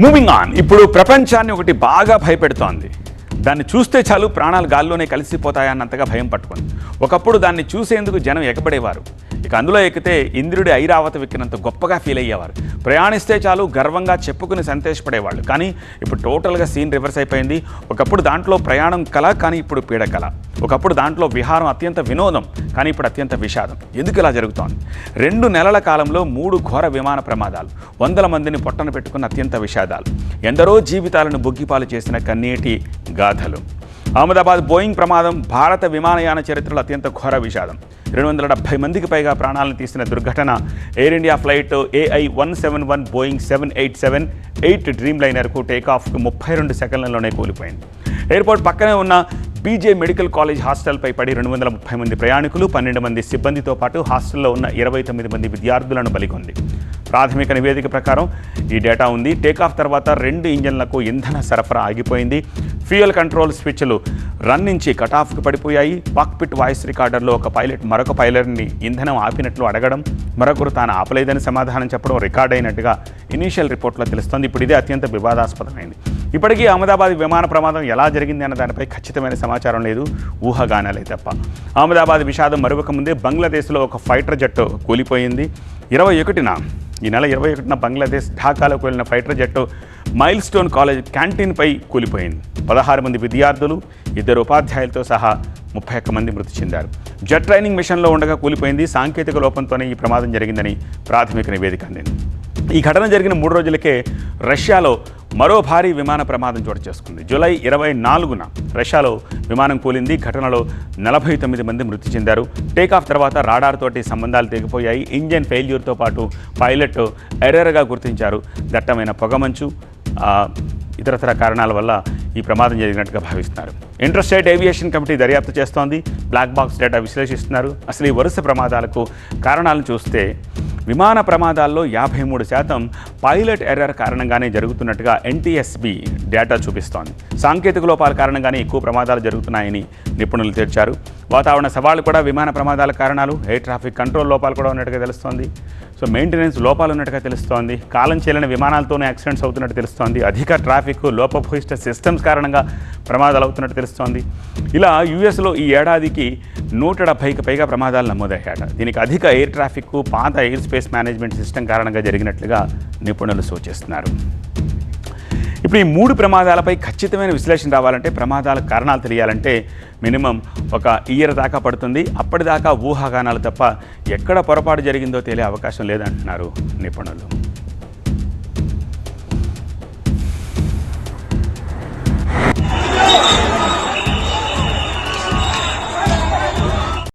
Moving on ఇప్పుడు ప్రపంచాన్ని ఒకటి బాగా భయపెడుతోంది. దాన్ని చూస్తే చాలు ప్రాణాలు గాల్లోనే కలిసిపోతాయన్నంతగా భయం పట్టుకుంది. ఒకప్పుడు దాన్ని చూసేందుకు జనం ఎగబడేవారు. ఇక అందులో ఎక్కితే ఇంద్రుడి ఐరావత వెక్కినంత గొప్పగా ఫీల్ అయ్యేవారు. ప్రయాణిస్తే చాలు గర్వంగా చెప్పుకుని సంతోషపడేవాళ్ళు. కానీ ఇప్పుడు టోటల్గా సీన్ రివర్స్ అయిపోయింది. ఒకప్పుడు దాంట్లో ప్రయాణం కళ కానీ ఇప్పుడు పీడ కళ ఒకప్పుడు దాంట్లో విహారం అత్యంత వినోదం కానీ ఇప్పుడు అత్యంత విషాదం. ఎందుకు ఇలా జరుగుతోంది? రెండు నెలల కాలంలో మూడు ఘోర విమాన ప్రమాదాలు వందల మందిని పొట్టన పెట్టుకున్న అత్యంత విషాదాలు. ఎందరో జీవితాలను బొగ్గిపాలు చేసిన కన్నీటి గాథలు. అహ్మదాబాద్ బోయింగ్ ప్రమాదం భారత విమానయాన చరిత్రలో అత్యంత ఘోర విషాదం. రెండు వందల డెబ్బై మందికి పైగా ప్రాణాలను తీసిన దుర్ఘటన Air India flight AI one seven one Boeing seven eight seven eight dream లైనర్కు టేకాఫ్కు ముప్పై రెండు సెకండ్లలోనే కూలిపోయింది. ఎయిర్పోర్ట్ పక్కనే ఉన్న బీజే మెడికల్ కాలేజ్ హాస్టల్పై పడి రెండు వందల ముప్పై మంది ప్రయాణికులు పన్నెండు మంది సిబ్బందితో పాటు హాస్టల్లో ఉన్న ఇరవై తొమ్మిది మంది విద్యార్థులను బలికొంది. ప్రాథమిక నివేదిక ప్రకారం ఈ డేటా ఉంది. టేకాఫ్ తర్వాత రెండు ఇంజన్లకు ఇంధన సరఫరా ఆగిపోయింది. ఫ్యూయల్ కంట్రోల్ స్విచ్లు రన్ నుంచి కటాఫ్కి పడిపోయాయి. పాక్పిట్ వాయిస్ రికార్డర్లో ఒక పైలట్ మరొక పైలట్ని ఇంధనం ఆపినట్లు అడగడం మరొకరు తాను ఆపలేదని సమాధానం చెప్పడం రికార్డ్ అయినట్టుగా ఇనీషియల్ రిపోర్ట్లో తెలుస్తోంది. ఇప్పుడు ఇదే అత్యంత వివాదాస్పదమైంది. ఇప్పటికీ అహ్మదాబాద్ విమాన ప్రమాదం ఎలా జరిగింది అన్న దానిపై ఖచ్చితమైన సమాచారం లేదు. ఊహగానాలే తప్ప. అహ్మదాబాద్ విషాదం మరొక ముందే బంగ్లాదేశ్లో ఒక ఫైటర్ జట్టు కూలిపోయింది. ఇరవై ఒకటిన ఈ నెల ఇరవై ఒకటిన బంగ్లాదేశ్ ఢాకాలోకి కూలిన ఫైటర్ జట్టు మైల్ స్టోన్ కాలేజ్ క్యాంటీన్పై కూలిపోయింది. పదహారు మంది విద్యార్థులు ఇద్దరు ఉపాధ్యాయులతో సహా ముప్పై ఒక్క మంది మృతి చెందారు. జెట్ ట్రైనింగ్ మిషన్లో ఉండగా కూలిపోయింది. సాంకేతిక లోపంతోనే ఈ ప్రమాదం జరిగిందని ప్రాథమిక నివేదిక అందింది. ఈ ఘటన జరిగిన మూడు రోజులకే రష్యాలో మరో భారీ విమాన ప్రమాదం చోటు చేసుకుంది. జూలై ఇరవై నాలుగున రష్యాలో విమానం కూలింది. ఘటనలో నలభై తొమ్మిది మంది మృతి చెందారు. టేకాఫ్ తర్వాత రాడార్ తోటి సంబంధాలు తెగిపోయాయి. ఇంజన్ ఫెయిల్యూర్తో పాటు పైలట్ ఎర్రర్గా గుర్తించారు. దట్టమైన పొగమంచు ఇతరతర కారణాల వల్ల ఈ ప్రమాదం జరిగినట్టుగా భావిస్తున్నారు. ఇంటర్స్టేట్ ఏవియేషన్ కమిటీ దర్యాప్తు చేస్తోంది. బ్లాక్ బాక్స్ డేటా విశ్లేషిస్తున్నారు. అసలు ఈ వరుస ప్రమాదాలకు కారణాలను చూస్తే విమాన ప్రమాదాల్లో యాభై మూడు శాతం పైలట్ ఎర్రర్ కారణంగానే జరుగుతున్నట్టుగా ఎన్టీఎస్బి డేటా చూపిస్తోంది. సాంకేతిక లోపాల కారణంగానే ఎక్కువ ప్రమాదాలు జరుగుతున్నాయని నిపుణులు తెచ్చారు వాతావరణ సవాళ్ళు కూడా విమాన ప్రమాదాల కారణాలు. ఎయిర్ ట్రాఫిక్ కంట్రోల్ లోపాలు కూడా ఉన్నట్టుగా తెలుస్తోంది. సో మెయింటెనెన్స్ లోపాలు ఉన్నట్టుగా తెలుస్తోంది. కాలం చెల్లిన విమానాలతోనే యాక్సిడెంట్స్ అవుతున్నట్టు తెలుస్తోంది. అధిక ట్రాఫిక్ లోపభూయిష్ట సిస్టమ్స్ కారణంగా ప్రమాదాలు అవుతున్నట్టు తెలుస్తోంది. ఇలా యూఎస్లో ఈ ఏడాదికి నూట డెబ్బైకి పైగా ప్రమాదాలు నమోదయ్యాట దీనికి అధిక ఎయిర్ ట్రాఫిక్ పాత ఎయిర్ స్పేస్ మేనేజ్మెంట్ సిస్టమ్ కారణంగా జరిగినట్లుగా నిపుణులు సూచిస్తున్నారు. ఇప్పుడు ఈ మూడు ప్రమాదాలపై ఖచ్చితమైన విశ్లేషణ రావాలంటే ప్రమాదాల కారణాలు తెలియాలంటే మినిమం ఒక ఇయర్ దాకా పడుతుంది. అప్పటిదాకా ఊహాగానాలు తప్ప ఎక్కడ పొరపాటు జరిగిందో తెలియ అవకాశం లేదంటున్నారు నిపుణులు.